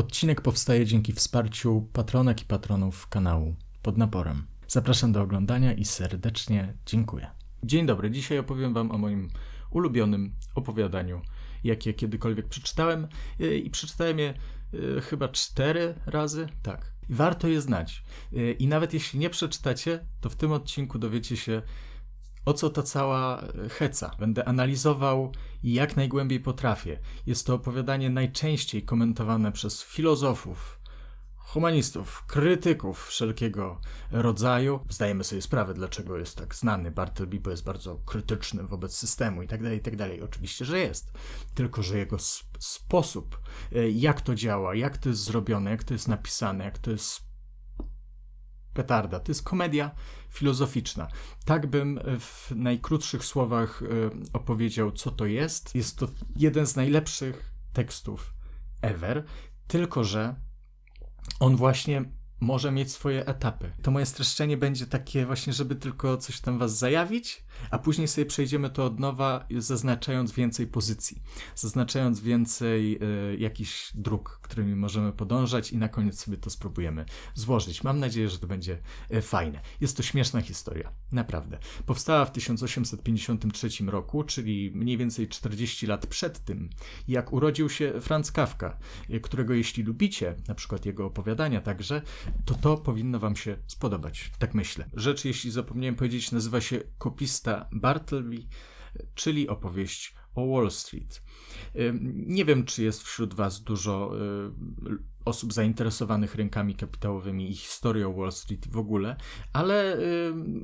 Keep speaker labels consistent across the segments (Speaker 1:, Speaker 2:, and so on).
Speaker 1: Odcinek powstaje dzięki wsparciu patronek i patronów kanału pod naporem. Zapraszam do oglądania i serdecznie dziękuję. Dzień dobry, dzisiaj opowiem Wam o moim ulubionym opowiadaniu, jakie kiedykolwiek przeczytałem yy, i przeczytałem je yy, chyba cztery razy. Tak. Warto je znać. Yy, I nawet jeśli nie przeczytacie, to w tym odcinku dowiecie się, o co ta cała heca. Będę analizował jak najgłębiej potrafię. Jest to opowiadanie najczęściej komentowane przez filozofów, humanistów, krytyków wszelkiego rodzaju. Zdajemy sobie sprawę, dlaczego jest tak znany Bartleby, bo jest bardzo krytyczny wobec systemu itd., tak itd. Tak Oczywiście, że jest. Tylko, że jego sp sposób, jak to działa, jak to jest zrobione, jak to jest napisane, jak to jest petarda. To jest komedia filozoficzna. Tak bym w najkrótszych słowach y, opowiedział, co to jest. Jest to jeden z najlepszych tekstów ever, tylko że on właśnie może mieć swoje etapy. To moje streszczenie będzie takie właśnie, żeby tylko coś tam was zajawić, a później sobie przejdziemy to od nowa, zaznaczając więcej pozycji, zaznaczając więcej y, jakichś dróg, którymi możemy podążać i na koniec sobie to spróbujemy złożyć. Mam nadzieję, że to będzie y, fajne. Jest to śmieszna historia, naprawdę. Powstała w 1853 roku, czyli mniej więcej 40 lat przed tym, jak urodził się Franz Kafka, y, którego jeśli lubicie, na przykład jego opowiadania także, to to powinno wam się spodobać, tak myślę. Rzecz, jeśli zapomniałem powiedzieć, nazywa się Kopista Bartleby, czyli opowieść o Wall Street. Nie wiem, czy jest wśród Was dużo osób zainteresowanych rynkami kapitałowymi i historią Wall Street w ogóle, ale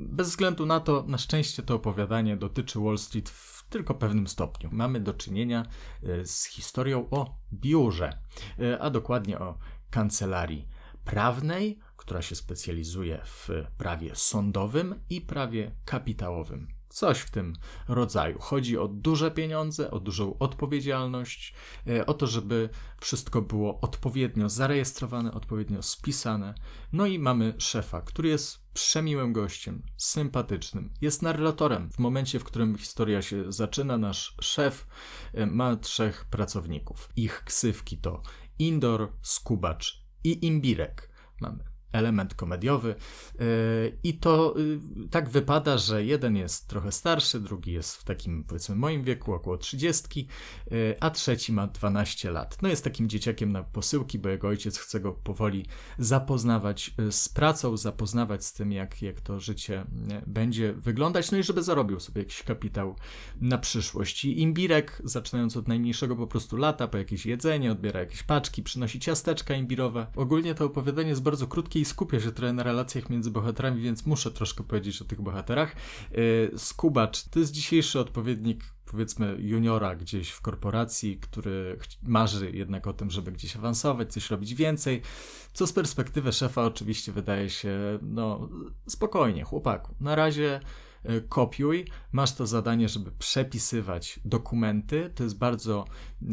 Speaker 1: bez względu na to, na szczęście to opowiadanie dotyczy Wall Street w tylko pewnym stopniu. Mamy do czynienia z historią o biurze, a dokładnie o kancelarii prawnej, która się specjalizuje w prawie sądowym i prawie kapitałowym. Coś w tym rodzaju. Chodzi o duże pieniądze, o dużą odpowiedzialność, e, o to, żeby wszystko było odpowiednio zarejestrowane, odpowiednio spisane. No i mamy szefa, który jest przemiłym gościem, sympatycznym, jest narratorem. W momencie, w którym historia się zaczyna, nasz szef e, ma trzech pracowników. Ich ksywki to Indor, Skubacz i Imbirek. Mamy element komediowy. Yy, I to yy, tak wypada, że jeden jest trochę starszy, drugi jest w takim, powiedzmy, moim wieku, około 30, yy, a trzeci ma 12 lat. No jest takim dzieciakiem na posyłki, bo jego ojciec chce go powoli zapoznawać z pracą, zapoznawać z tym, jak, jak to życie będzie wyglądać, no i żeby zarobił sobie jakiś kapitał na przyszłość. I imbirek, zaczynając od najmniejszego po prostu lata, po jakieś jedzenie, odbiera jakieś paczki, przynosi ciasteczka imbirowe. Ogólnie to opowiadanie jest bardzo krótkie i skupię się trochę na relacjach między bohaterami, więc muszę troszkę powiedzieć o tych bohaterach. Y, Skubacz to jest dzisiejszy odpowiednik powiedzmy juniora gdzieś w korporacji, który marzy jednak o tym, żeby gdzieś awansować, coś robić więcej, co z perspektywy szefa oczywiście wydaje się, no spokojnie, chłopaku. Na razie E, kopiuj. Masz to zadanie, żeby przepisywać dokumenty. To jest bardzo,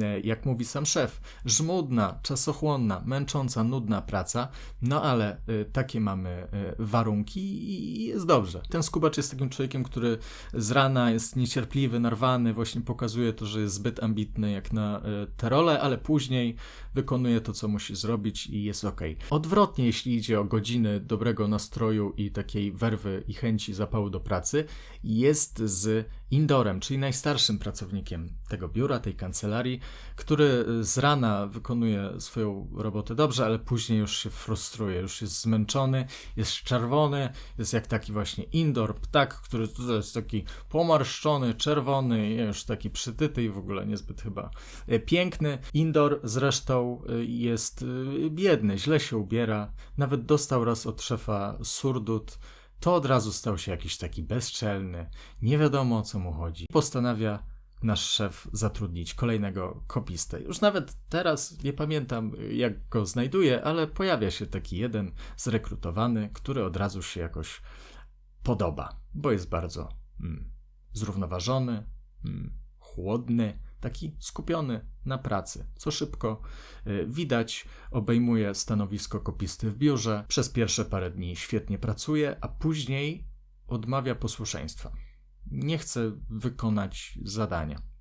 Speaker 1: e, jak mówi sam szef, żmudna, czasochłonna, męcząca, nudna praca, no ale e, takie mamy warunki i jest dobrze. Ten skubacz jest takim człowiekiem, który z rana jest niecierpliwy, narwany, właśnie pokazuje to, że jest zbyt ambitny jak na te role, ale później wykonuje to, co musi zrobić i jest ok. Odwrotnie, jeśli idzie o godziny dobrego nastroju i takiej werwy i chęci zapału do pracy, jest z Indorem, czyli najstarszym pracownikiem tego biura, tej kancelarii, który z rana wykonuje swoją robotę dobrze, ale później już się frustruje, już jest zmęczony, jest czerwony, jest jak taki właśnie Indor, ptak, który tutaj jest taki pomarszczony, czerwony, już taki przytyty i w ogóle niezbyt chyba e, piękny. Indor zresztą e, jest e, biedny, źle się ubiera, nawet dostał raz od szefa surdut, to od razu stał się jakiś taki bezczelny, nie wiadomo o co mu chodzi. Postanawia nasz szef zatrudnić kolejnego kopistę. Już nawet teraz nie pamiętam, jak go znajduje, ale pojawia się taki jeden zrekrutowany, który od razu się jakoś podoba, bo jest bardzo mm, zrównoważony, mm, chłodny, taki skupiony na pracy, co szybko y, widać, obejmuje stanowisko kopisty w biurze, przez pierwsze parę dni świetnie pracuje, a później odmawia posłuszeństwa. Nie chce wykonać zadania.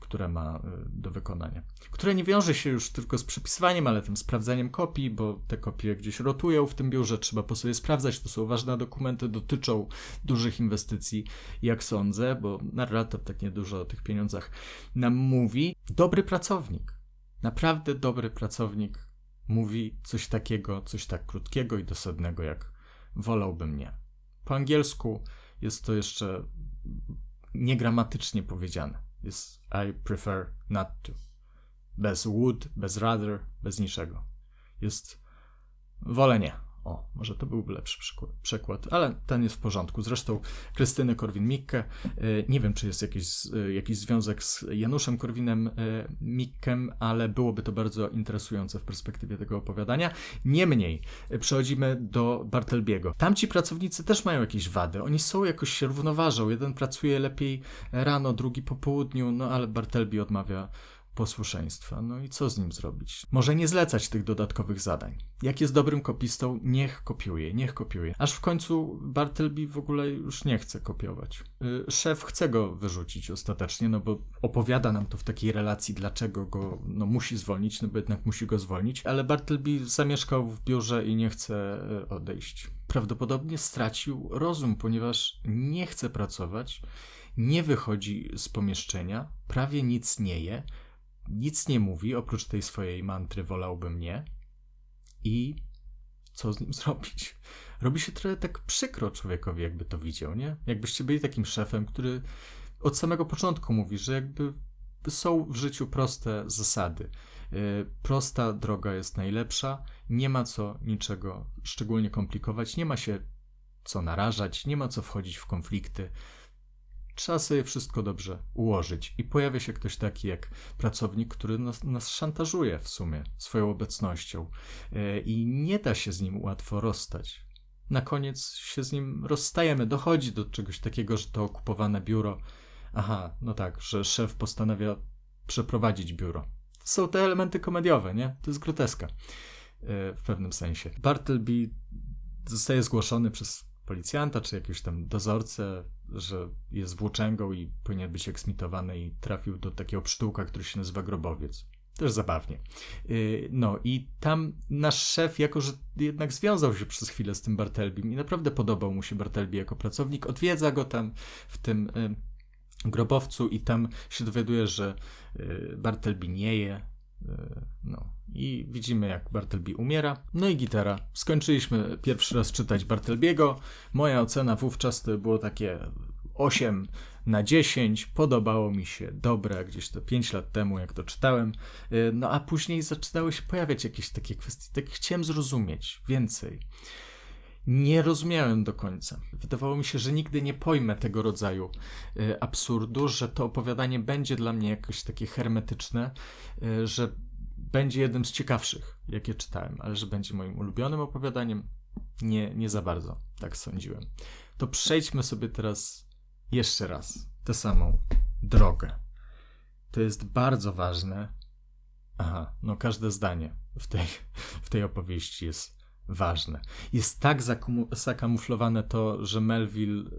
Speaker 1: Które ma y, do wykonania. Które nie wiąże się już tylko z przepisywaniem, ale tym sprawdzaniem kopii, bo te kopie gdzieś rotują w tym biurze, trzeba po sobie sprawdzać. To są ważne dokumenty, dotyczą dużych inwestycji, jak sądzę, bo narrator tak niedużo o tych pieniądzach nam mówi. Dobry pracownik, naprawdę dobry pracownik mówi coś takiego, coś tak krótkiego i dosadnego, jak wolałbym nie. Po angielsku jest to jeszcze niegramatycznie powiedziane. Jest I prefer not to. Bez would, bez rather, bez niczego. Jest wolę nie. O, może to byłby lepszy przykład, ale ten jest w porządku. Zresztą Krystyny Korwin-Mikke, nie wiem, czy jest jakiś, jakiś związek z Januszem Korwinem-Mikkem, ale byłoby to bardzo interesujące w perspektywie tego opowiadania. Niemniej, przechodzimy do Bartelbiego. Tamci pracownicy też mają jakieś wady. Oni są jakoś się równoważą. Jeden pracuje lepiej rano, drugi po południu, no ale Bartelbi odmawia posłuszeństwa. No i co z nim zrobić? Może nie zlecać tych dodatkowych zadań. Jak jest dobrym kopistą, niech kopiuje, niech kopiuje. Aż w końcu Bartleby w ogóle już nie chce kopiować. Y, szef chce go wyrzucić ostatecznie, no bo opowiada nam to w takiej relacji, dlaczego go no, musi zwolnić, no bo jednak musi go zwolnić, ale Bartleby zamieszkał w biurze i nie chce y, odejść. Prawdopodobnie stracił rozum, ponieważ nie chce pracować, nie wychodzi z pomieszczenia, prawie nic nie je, nic nie mówi, oprócz tej swojej mantry wolałbym nie. I co z nim zrobić? Robi się trochę tak przykro człowiekowi, jakby to widział, nie? Jakbyście byli takim szefem, który od samego początku mówi, że jakby są w życiu proste zasady. Yy, prosta droga jest najlepsza, nie ma co niczego szczególnie komplikować, nie ma się co narażać, nie ma co wchodzić w konflikty trzeba sobie wszystko dobrze ułożyć. I pojawia się ktoś taki jak pracownik, który nas, nas szantażuje w sumie swoją obecnością e, i nie da się z nim łatwo rozstać. Na koniec się z nim rozstajemy, dochodzi do czegoś takiego, że to okupowane biuro. Aha, no tak, że szef postanawia przeprowadzić biuro. Są te elementy komediowe, nie? To jest groteska e, w pewnym sensie. Bartleby zostaje zgłoszony przez policjanta czy jakiegoś tam dozorcę, że jest włóczęgą i powinien być eksmitowany i trafił do takiego pszczółka, który się nazywa grobowiec. Też zabawnie. Y, no i tam nasz szef, jako że jednak związał się przez chwilę z tym Bartelbim i naprawdę podobał mu się Bartelbi jako pracownik, odwiedza go tam w tym y, grobowcu i tam się dowiaduje, że y, Bartelbi nie je. I widzimy, jak Bartleby umiera. No i gitara. Skończyliśmy pierwszy raz czytać Bartelbiego. Moja ocena wówczas to było takie 8 na 10. Podobało mi się dobre, gdzieś to 5 lat temu, jak to czytałem. Y, no a później zaczynały się pojawiać jakieś takie kwestie. Tak chciałem zrozumieć więcej. Nie rozumiałem do końca. Wydawało mi się, że nigdy nie pojmę tego rodzaju y, absurdu, że to opowiadanie będzie dla mnie jakoś takie hermetyczne, y, że będzie jednym z ciekawszych, jakie czytałem, ale że będzie moim ulubionym opowiadaniem, nie, nie za bardzo, tak sądziłem. To przejdźmy sobie teraz jeszcze raz tę samą drogę. To jest bardzo ważne. Aha, no każde zdanie w tej, w tej opowieści jest ważne. Jest tak zakamuflowane to, że Melville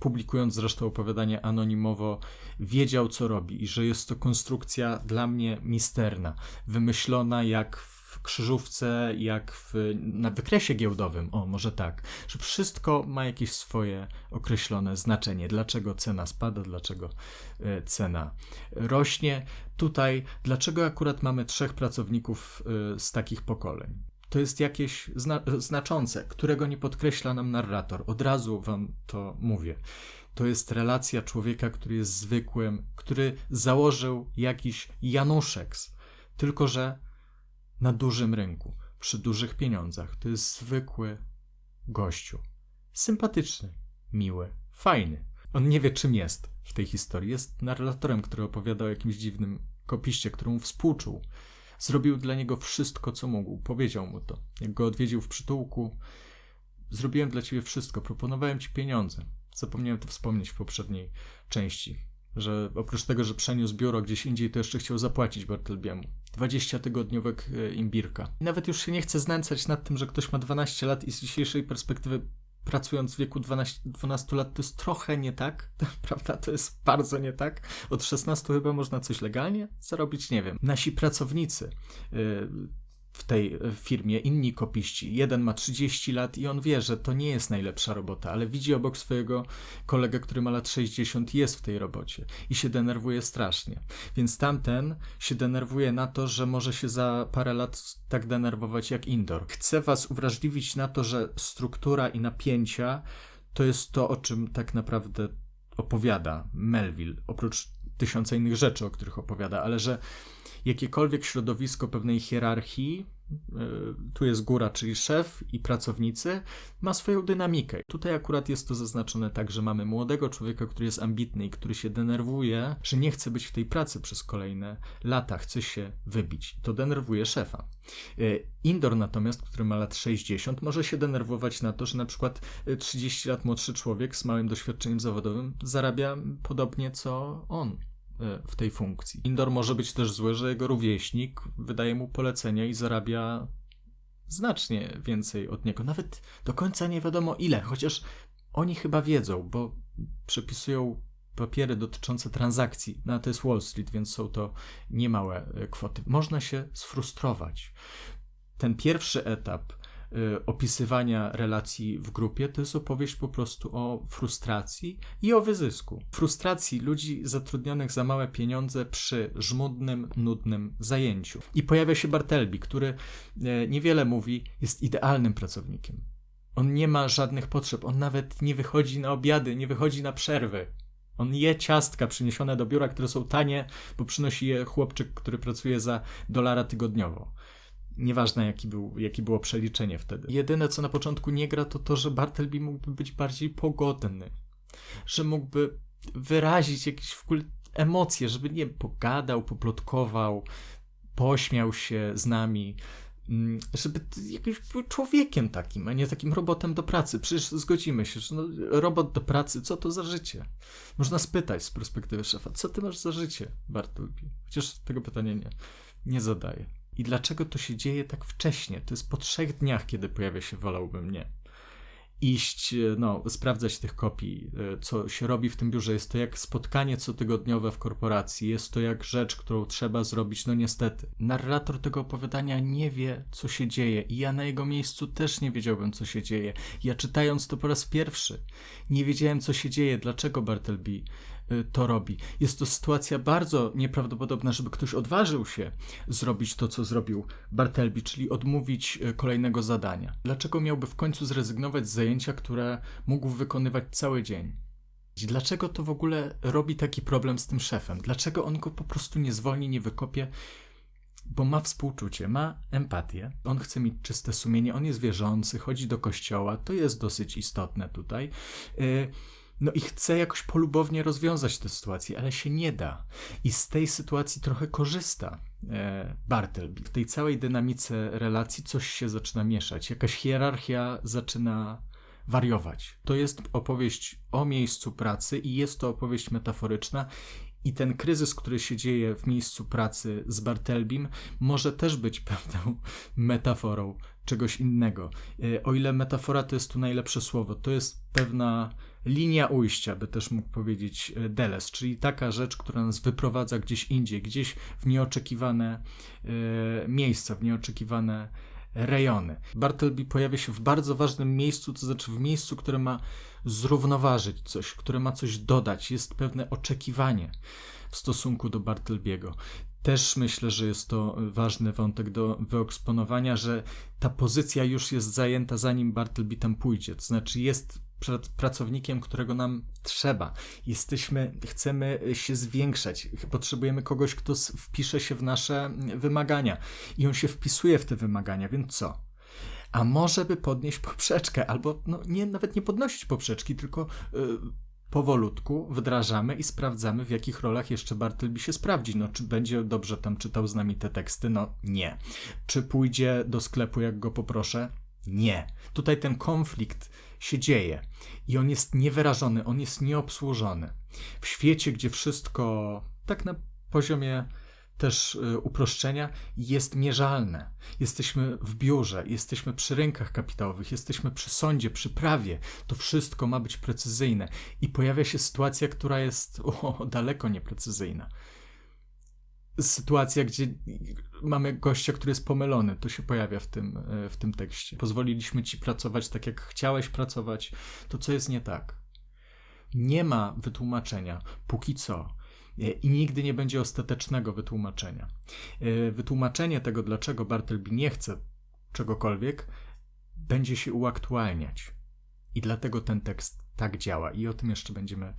Speaker 1: publikując zresztą opowiadanie anonimowo, wiedział, co robi i że jest to konstrukcja dla mnie misterna, wymyślona jak w krzyżówce, jak w, na wykresie giełdowym, o może tak, że wszystko ma jakieś swoje określone znaczenie. Dlaczego cena spada, dlaczego e, cena rośnie. Tutaj, dlaczego akurat mamy trzech pracowników e, z takich pokoleń? To jest jakieś zna znaczące, którego nie podkreśla nam narrator. Od razu wam to mówię. To jest relacja człowieka, który jest zwykłym, który założył jakiś Januszeks, tylko że na dużym rynku, przy dużych pieniądzach. To jest zwykły gościu. Sympatyczny, miły, fajny. On nie wie, czym jest w tej historii. Jest narratorem, który opowiada o jakimś dziwnym kopiście, któremu współczuł. Zrobił dla niego wszystko, co mógł. Powiedział mu to. Jak go odwiedził w przytułku, zrobiłem dla ciebie wszystko, proponowałem ci pieniądze. Zapomniałem to wspomnieć w poprzedniej części, że oprócz tego, że przeniósł biuro gdzieś indziej, to jeszcze chciał zapłacić Bartelbiemu. 20 tygodniówek e, imbirka. I nawet już się nie chcę znęcać nad tym, że ktoś ma 12 lat i z dzisiejszej perspektywy pracując w wieku 12, 12 lat, to jest trochę nie tak, prawda? To jest bardzo nie tak. Od 16 chyba można coś legalnie zarobić, nie wiem. Nasi pracownicy, y, w tej firmie inni kopiści. Jeden ma 30 lat i on wie, że to nie jest najlepsza robota, ale widzi obok swojego kolegę, który ma lat 60 jest w tej robocie i się denerwuje strasznie. Więc tamten się denerwuje na to, że może się za parę lat tak denerwować jak Indor. Chcę was uwrażliwić na to, że struktura i napięcia to jest to, o czym tak naprawdę opowiada Melville, oprócz tysiąca innych rzeczy, o których opowiada, ale że jakiekolwiek środowisko pewnej hierarchii, e, tu jest góra, czyli szef i pracownicy, ma swoją dynamikę. Tutaj akurat jest to zaznaczone tak, że mamy młodego człowieka, który jest ambitny i który się denerwuje, że nie chce być w tej pracy przez kolejne lata, chce się wybić. To denerwuje szefa. E, Indor natomiast, który ma lat 60, może się denerwować na to, że na przykład 30 lat młodszy człowiek z małym doświadczeniem zawodowym zarabia podobnie co on. W tej funkcji. Indor może być też zły, że jego rówieśnik wydaje mu polecenia i zarabia znacznie więcej od niego. Nawet do końca nie wiadomo ile, chociaż oni chyba wiedzą, bo przepisują papiery dotyczące transakcji. No, to jest Wall Street, więc są to niemałe kwoty. Można się sfrustrować. Ten pierwszy etap opisywania relacji w grupie, to jest opowieść po prostu o frustracji i o wyzysku. Frustracji ludzi zatrudnionych za małe pieniądze przy żmudnym, nudnym zajęciu. I pojawia się Bartelby, który y, niewiele mówi, jest idealnym pracownikiem. On nie ma żadnych potrzeb, on nawet nie wychodzi na obiady, nie wychodzi na przerwy. On je ciastka przyniesione do biura, które są tanie, bo przynosi je chłopczyk, który pracuje za dolara tygodniowo. Nieważne, jaki, był, jakie było przeliczenie wtedy. Jedyne, co na początku nie gra, to to, że Bartleby mógłby być bardziej pogodny. Że mógłby wyrazić jakieś emocje, żeby nie pogadał, poplotkował, pośmiał się z nami, mm, żeby jakimś był człowiekiem takim, a nie takim robotem do pracy. Przecież zgodzimy się, że no, robot do pracy, co to za życie? Można spytać z perspektywy szefa, co ty masz za życie, Bartleby? Chociaż tego pytania nie, nie zadaję. I dlaczego to się dzieje tak wcześnie? To jest po trzech dniach, kiedy pojawia się wolałbym nie. Iść, e, no, sprawdzać tych kopii, e, co się robi w tym biurze. Jest to jak spotkanie cotygodniowe w korporacji, jest to jak rzecz, którą trzeba zrobić, no niestety. Narrator tego opowiadania nie wie, co się dzieje, i ja na jego miejscu też nie wiedziałbym, co się dzieje. Ja czytając to po raz pierwszy, nie wiedziałem, co się dzieje, dlaczego Bartleby to robi. Jest to sytuacja bardzo nieprawdopodobna, żeby ktoś odważył się zrobić to, co zrobił Bartelby, czyli odmówić y, kolejnego zadania. Dlaczego miałby w końcu zrezygnować z zajęcia, które mógł wykonywać cały dzień? Dlaczego to w ogóle robi taki problem z tym szefem? Dlaczego on go po prostu nie zwolni, nie wykopie? Bo ma współczucie, ma empatię, on chce mieć czyste sumienie, on jest wierzący, chodzi do kościoła, to jest dosyć istotne tutaj. Yy, no i chce jakoś polubownie rozwiązać tę sytuację, ale się nie da. I z tej sytuacji trochę korzysta e, Bartleby. W tej całej dynamice relacji coś się zaczyna mieszać, jakaś hierarchia zaczyna wariować. To jest opowieść o miejscu pracy i jest to opowieść metaforyczna. I ten kryzys, który się dzieje w miejscu pracy z Bartelbim, może też być pewną metaforą czegoś innego. E, o ile metafora to jest tu najlepsze słowo, to jest pewna linia ujścia, by też mógł powiedzieć e, Deles, czyli taka rzecz, która nas wyprowadza gdzieś indziej, gdzieś w nieoczekiwane e, miejsca, w nieoczekiwane rejony. Bartleby pojawia się w bardzo ważnym miejscu, to znaczy w miejscu, które ma zrównoważyć coś, które ma coś dodać, jest pewne oczekiwanie w stosunku do Bartlebiego. Też myślę, że jest to ważny wątek do wyeksponowania, że ta pozycja już jest zajęta zanim Bartleby tam pójdzie. To znaczy jest przed pracownikiem, którego nam trzeba. Jesteśmy, chcemy się zwiększać, potrzebujemy kogoś, kto wpisze się w nasze wymagania i on się wpisuje w te wymagania, więc co? A może by podnieść poprzeczkę, albo no, nie, nawet nie podnosić poprzeczki, tylko yy, powolutku wdrażamy i sprawdzamy, w jakich rolach jeszcze Bartleby się sprawdzi. No, czy będzie dobrze tam czytał z nami te teksty? No, nie. Czy pójdzie do sklepu, jak go poproszę? Nie. Tutaj ten konflikt się dzieje i on jest niewyrażony, on jest nieobsłużony. W świecie, gdzie wszystko tak na poziomie też y, uproszczenia, jest mierzalne. Jesteśmy w biurze, jesteśmy przy rynkach kapitałowych, jesteśmy przy sądzie, przy prawie. To wszystko ma być precyzyjne i pojawia się sytuacja, która jest o, daleko nieprecyzyjna. Sytuacja, gdzie mamy gościa, który jest pomylony, to się pojawia w tym, y, w tym tekście. Pozwoliliśmy ci pracować tak, jak chciałeś pracować, to co jest nie tak? Nie ma wytłumaczenia, póki co, i nigdy nie będzie ostatecznego wytłumaczenia. E, wytłumaczenie tego, dlaczego Bartleby nie chce czegokolwiek, będzie się uaktualniać. I dlatego ten tekst tak działa. I o tym jeszcze będziemy e,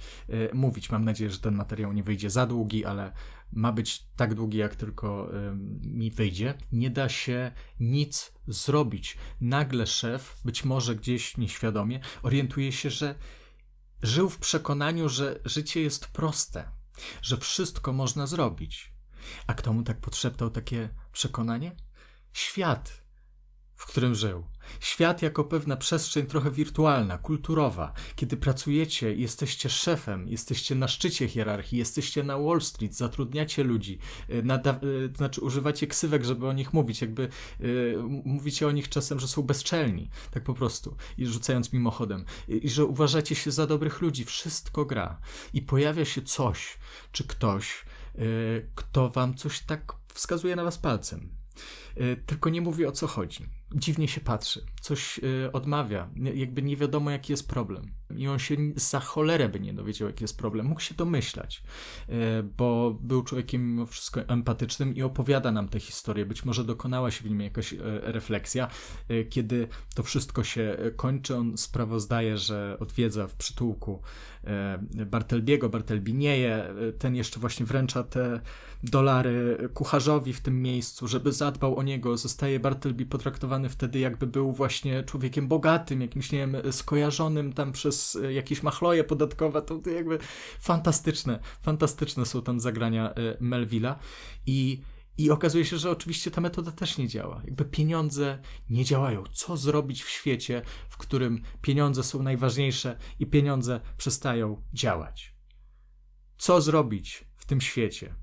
Speaker 1: mówić. Mam nadzieję, że ten materiał nie wyjdzie za długi, ale ma być tak długi, jak tylko mi wyjdzie. Nie da się nic zrobić. Nagle szef, być może gdzieś nieświadomie, orientuje się, że żył w przekonaniu, że życie jest proste że wszystko można zrobić. A kto mu tak podszeptał takie przekonanie? Świat, w którym żył. Świat jako pewna przestrzeń trochę wirtualna, kulturowa. Kiedy pracujecie, jesteście szefem, jesteście na szczycie hierarchii, jesteście na Wall Street, zatrudniacie ludzi, y, nada, y, znaczy używacie ksywek, żeby o nich mówić, jakby y, mówicie o nich czasem, że są bezczelni, tak po prostu, i rzucając mimochodem, i, i że uważacie się za dobrych ludzi. Wszystko gra. I pojawia się coś, czy ktoś, kto wam coś tak wskazuje na was palcem. Tylko nie mówi o co chodzi dziwnie się patrzy, coś y, odmawia, jakby nie wiadomo jaki jest problem. I on się za cholerę by nie dowiedział jaki jest problem. Mógł się domyślać, y, bo był człowiekiem mimo wszystko empatycznym i opowiada nam tę historię. Być może dokonała się w nim jakaś y, refleksja. Kiedy to wszystko się kończy, on sprawozdaje, że odwiedza w przytułku Bartelbiego, Bartelbi nie je, ten jeszcze właśnie wręcza te dolary kucharzowi w tym miejscu, żeby zadbał o niego. Zostaje Bartelbi potraktowany wtedy jakby był właśnie człowiekiem bogatym, jakimś, nie wiem, skojarzonym tam przez e, jakieś machloje podatkowe, to, to jakby fantastyczne, fantastyczne są tam zagrania e, Melvilla i i okazuje się, że oczywiście ta metoda też nie działa. Jakby pieniądze nie działają. Co zrobić w świecie, w którym pieniądze są najważniejsze i pieniądze przestają działać? Co zrobić w tym świecie?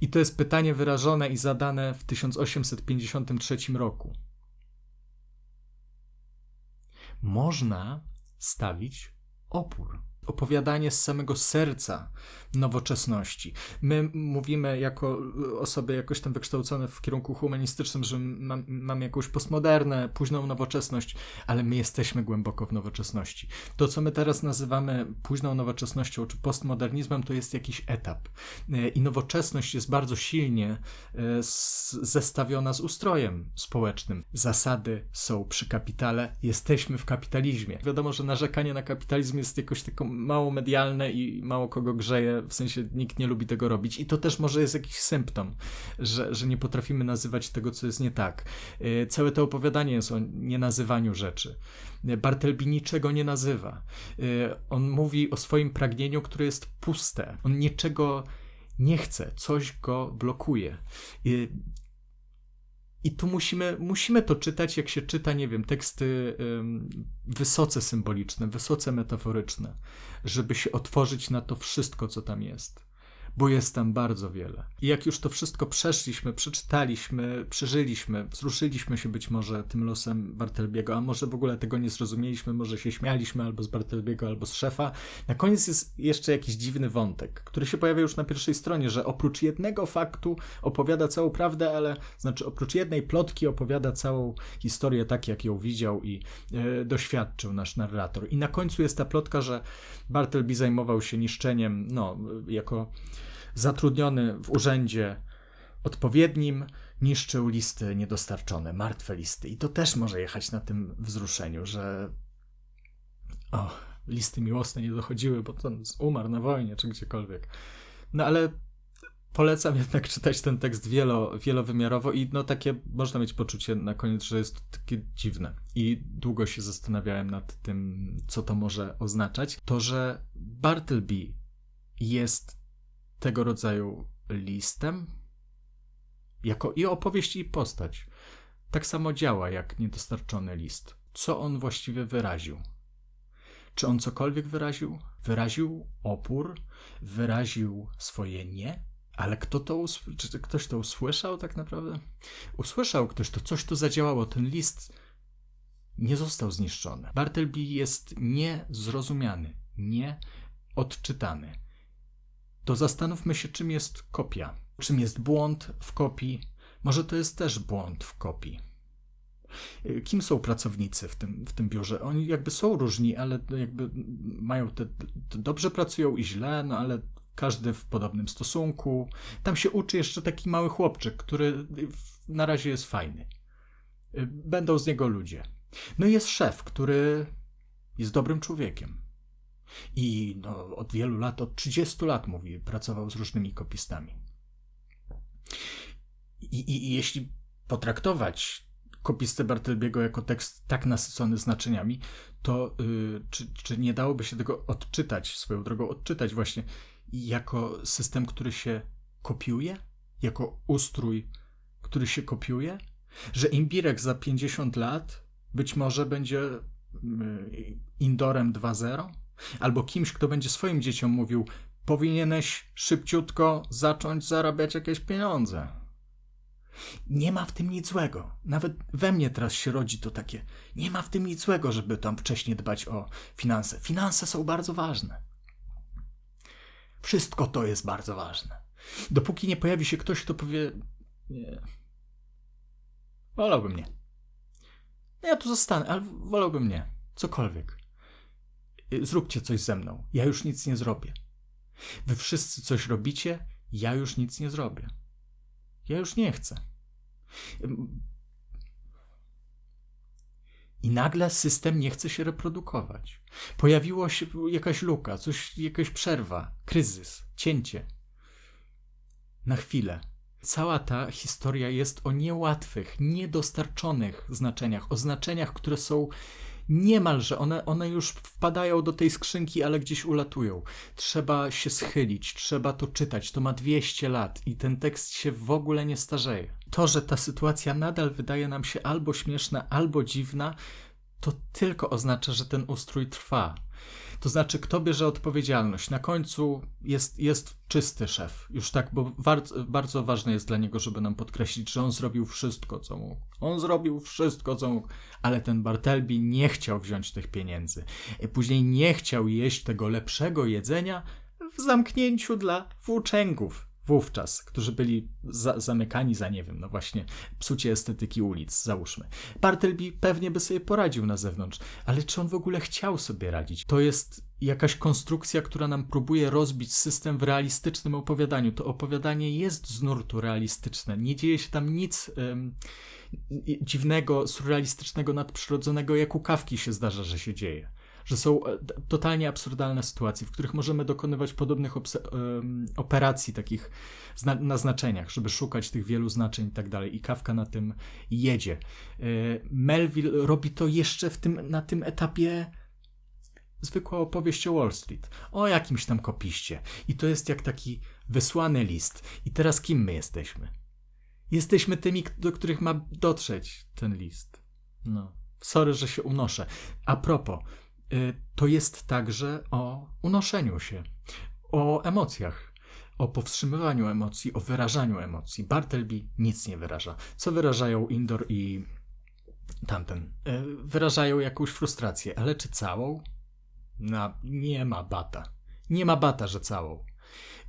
Speaker 1: I to jest pytanie wyrażone i zadane w 1853 roku. Można stawić opór opowiadanie z samego serca nowoczesności. My mówimy jako osoby jakoś tam wykształcone w kierunku humanistycznym, że mam, mamy jakąś postmodernę, późną nowoczesność, ale my jesteśmy głęboko w nowoczesności. To, co my teraz nazywamy późną nowoczesnością czy postmodernizmem, to jest jakiś etap. I nowoczesność jest bardzo silnie e, zestawiona z ustrojem społecznym. Zasady są przy kapitale, jesteśmy w kapitalizmie. Wiadomo, że narzekanie na kapitalizm jest jakoś taką mało medialne i mało kogo grzeje, w sensie nikt nie lubi tego robić. I to też może jest jakiś symptom, że, że nie potrafimy nazywać tego, co jest nie tak. E, całe to opowiadanie jest o nienazywaniu rzeczy. Bartelby niczego nie nazywa. E, on mówi o swoim pragnieniu, które jest puste. On niczego nie chce, coś go blokuje. I tu musimy, musimy to czytać, jak się czyta, nie wiem, teksty wysoce symboliczne, wysoce metaforyczne, żeby się otworzyć na to wszystko, co tam jest bo jest tam bardzo wiele. I jak już to wszystko przeszliśmy, przeczytaliśmy, przeżyliśmy, wzruszyliśmy się być może tym losem Bartelbiego, a może w ogóle tego nie zrozumieliśmy, może się śmialiśmy albo z Bartelbiego, albo z szefa. Na koniec jest jeszcze jakiś dziwny wątek, który się pojawia już na pierwszej stronie, że oprócz jednego faktu opowiada całą prawdę, ale znaczy oprócz jednej plotki opowiada całą historię tak, jak ją widział i e, doświadczył nasz narrator. I na końcu jest ta plotka, że Bartelby zajmował się niszczeniem, no, jako zatrudniony w urzędzie odpowiednim, niszczył listy niedostarczone, martwe listy. I to też może jechać na tym wzruszeniu, że o, listy miłosne nie dochodziły, bo to umarł na wojnie czy gdziekolwiek. No ale polecam jednak czytać ten tekst wielo, wielowymiarowo i no takie można mieć poczucie na koniec, że jest to takie dziwne. I długo się zastanawiałem nad tym, co to może oznaczać. To, że Bartleby jest tego rodzaju listem, jako i opowieść, i postać, tak samo działa jak niedostarczony list. Co on właściwie wyraził? Czy on cokolwiek wyraził? Wyraził opór, wyraził swoje nie, Ale kto to czy ktoś to usłyszał tak naprawdę? Usłyszał ktoś to, coś to zadziałało. Ten list nie został zniszczony. Bartleby jest niezrozumiany, nie odczytany. To zastanówmy się, czym jest kopia. Czym jest błąd w kopii? Może to jest też błąd w kopii. Kim są pracownicy w tym, w tym biurze? Oni jakby są różni, ale jakby mają te, te dobrze pracują i źle, no ale każdy w podobnym stosunku. Tam się uczy jeszcze taki mały chłopczyk, który na razie jest fajny. Będą z niego ludzie. No i jest szef, który jest dobrym człowiekiem. I no, od wielu lat, od 30 lat, mówi, pracował z różnymi kopistami. I, i, i jeśli potraktować kopistę Bartelbiego jako tekst tak nasycony znaczeniami, to yy, czy, czy nie dałoby się tego odczytać, swoją drogą odczytać właśnie jako system, który się kopiuje? Jako ustrój, który się kopiuje? Że imbirek za 50 lat być może będzie yy, Indorem 2.0? Albo kimś, kto będzie swoim dzieciom mówił, powinieneś szybciutko zacząć zarabiać jakieś pieniądze. Nie ma w tym nic złego. Nawet we mnie teraz się rodzi to takie. Nie ma w tym nic złego, żeby tam wcześniej dbać o finanse. Finanse są bardzo ważne. Wszystko to jest bardzo ważne. Dopóki nie pojawi się ktoś, kto powie: Nie. Wolałbym nie. Ja tu zostanę, ale wolałbym nie. Cokolwiek. Zróbcie coś ze mną. Ja już nic nie zrobię. Wy wszyscy coś robicie, ja już nic nie zrobię. Ja już nie chcę. I nagle system nie chce się reprodukować. Pojawiła się jakaś luka, coś, jakaś przerwa, kryzys, cięcie. Na chwilę. Cała ta historia jest o niełatwych, niedostarczonych znaczeniach, o znaczeniach, które są niemalże, one, one już wpadają do tej skrzynki, ale gdzieś ulatują. Trzeba się schylić, trzeba to czytać. To ma 200 lat i ten tekst się w ogóle nie starzeje. To, że ta sytuacja nadal wydaje nam się albo śmieszna, albo dziwna, to tylko oznacza, że ten ustrój trwa. To znaczy, kto bierze odpowiedzialność? Na końcu jest, jest czysty szef. Już tak, bo bardzo, bardzo ważne jest dla niego, żeby nam podkreślić, że on zrobił wszystko, co mógł. On zrobił wszystko, co mógł, ale ten Bartelby nie chciał wziąć tych pieniędzy. Później nie chciał jeść tego lepszego jedzenia w zamknięciu dla włóczęgów wówczas, którzy byli za, zamykani za, nie wiem, no właśnie, psucie estetyki ulic, załóżmy. Bartleby pewnie by sobie poradził na zewnątrz, ale czy on w ogóle chciał sobie radzić? To jest jakaś konstrukcja, która nam próbuje rozbić system w realistycznym opowiadaniu. To opowiadanie jest z nurtu realistyczne. Nie dzieje się tam nic um, dziwnego, surrealistycznego, nadprzyrodzonego, jak u Kawki się zdarza, że się dzieje że są e, totalnie absurdalne sytuacje, w których możemy dokonywać podobnych operacji, takich na znaczeniach, żeby szukać tych wielu znaczeń i tak dalej. I Kawka na tym jedzie. E, Melville robi to jeszcze w tym, na tym etapie zwykła opowieść o Wall Street, o jakimś tam kopiście. I to jest jak taki wysłany list. I teraz kim my jesteśmy? Jesteśmy tymi, do których ma dotrzeć ten list. No. Sorry, że się unoszę. A propos, to jest także o unoszeniu się, o emocjach, o powstrzymywaniu emocji, o wyrażaniu emocji. Bartleby nic nie wyraża. Co wyrażają Indor i tamten? Y, wyrażają jakąś frustrację, ale czy całą? No, nie ma bata. Nie ma bata, że całą.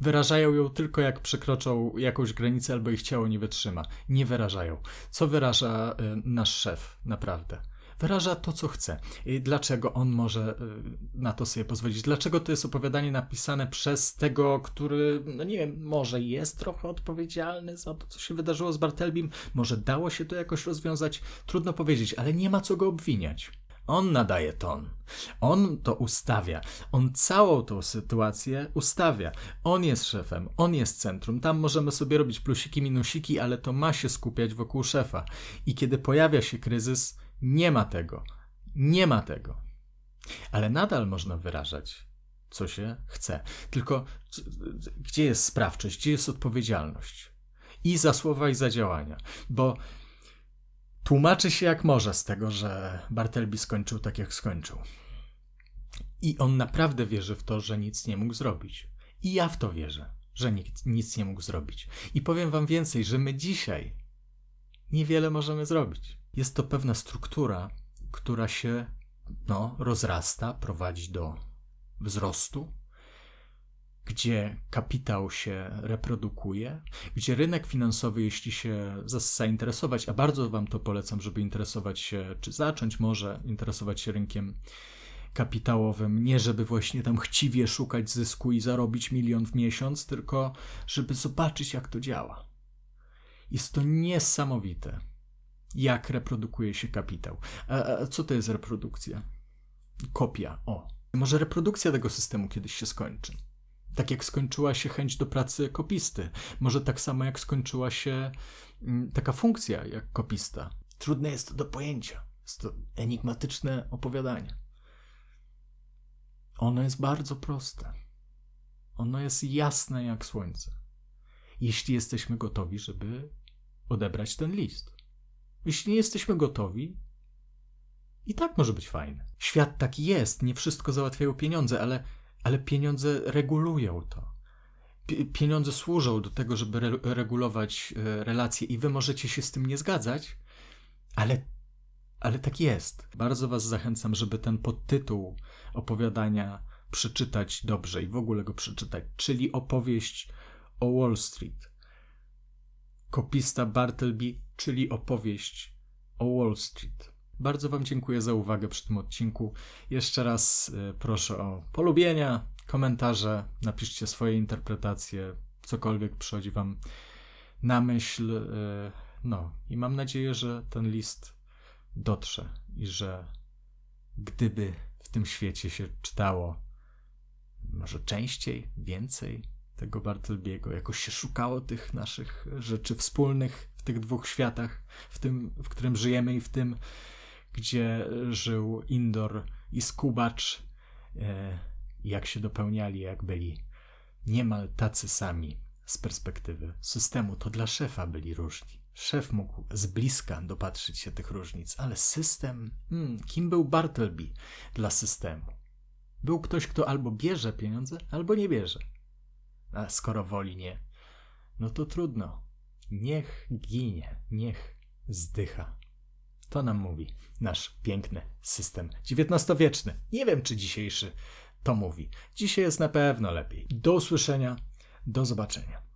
Speaker 1: Wyrażają ją tylko jak przekroczą jakąś granicę albo ich ciało nie wytrzyma. Nie wyrażają. Co wyraża y, nasz szef, naprawdę? Wyraża to, co chce. I dlaczego on może y, na to sobie pozwolić? Dlaczego to jest opowiadanie napisane przez tego, który, no nie wiem, może jest trochę odpowiedzialny za to, co się wydarzyło z Bartelbim, może dało się to jakoś rozwiązać? Trudno powiedzieć, ale nie ma co go obwiniać. On nadaje ton. On to ustawia. On całą tą sytuację ustawia. On jest szefem, on jest centrum. Tam możemy sobie robić plusiki, minusiki, ale to ma się skupiać wokół szefa. I kiedy pojawia się kryzys, nie ma tego. Nie ma tego. Ale nadal można wyrażać, co się chce. Tylko gdzie jest sprawczość, gdzie jest odpowiedzialność? I za słowa, i za działania. Bo tłumaczy się jak może z tego, że Bartelby skończył tak, jak skończył. I on naprawdę wierzy w to, że nic nie mógł zrobić. I ja w to wierzę że nikt nic nie mógł zrobić. I powiem Wam więcej, że my dzisiaj niewiele możemy zrobić. Jest to pewna struktura, która się no, rozrasta, prowadzi do wzrostu, gdzie kapitał się reprodukuje, gdzie rynek finansowy, jeśli się zainteresować, a bardzo Wam to polecam, żeby interesować się, czy zacząć może interesować się rynkiem kapitałowym, nie żeby właśnie tam chciwie szukać zysku i zarobić milion w miesiąc, tylko żeby zobaczyć, jak to działa. Jest to niesamowite, jak reprodukuje się kapitał. A, a co to jest reprodukcja? Kopia, o. Może reprodukcja tego systemu kiedyś się skończy. Tak jak skończyła się chęć do pracy kopisty. Może tak samo jak skończyła się mm, taka funkcja jak kopista. Trudne jest to do pojęcia. Jest to enigmatyczne opowiadanie. Ono jest bardzo proste. Ono jest jasne jak słońce. Jeśli jesteśmy gotowi, żeby odebrać ten list. Jeśli nie jesteśmy gotowi, i tak może być fajne. Świat taki jest, nie wszystko załatwiają pieniądze, ale, ale pieniądze regulują to. Pieniądze służą do tego, żeby re regulować e, relacje, i wy możecie się z tym nie zgadzać, ale ale tak jest. Bardzo Was zachęcam, żeby ten podtytuł opowiadania przeczytać dobrze i w ogóle go przeczytać, czyli opowieść o Wall Street. Kopista Bartleby, czyli opowieść o Wall Street. Bardzo Wam dziękuję za uwagę przy tym odcinku. Jeszcze raz e, proszę o polubienia, komentarze, napiszcie swoje interpretacje, cokolwiek przychodzi Wam na myśl. E, no i mam nadzieję, że ten list dotrze i że gdyby w tym świecie się czytało może częściej, więcej tego Bartlebiego, jakoś się szukało tych naszych rzeczy wspólnych w tych dwóch światach, w tym, w którym żyjemy i w tym, gdzie żył Indor i Skubacz, e, jak się dopełniali, jak byli niemal tacy sami z perspektywy systemu, to dla szefa byli różni. Szef mógł z bliska dopatrzyć się tych różnic, ale system. Hmm, kim był Bartleby dla systemu? Był ktoś, kto albo bierze pieniądze, albo nie bierze. A skoro woli nie, no to trudno. Niech ginie, niech zdycha. To nam mówi nasz piękny system XIX-wieczny. Nie wiem, czy dzisiejszy to mówi. Dzisiaj jest na pewno lepiej. Do usłyszenia, do zobaczenia.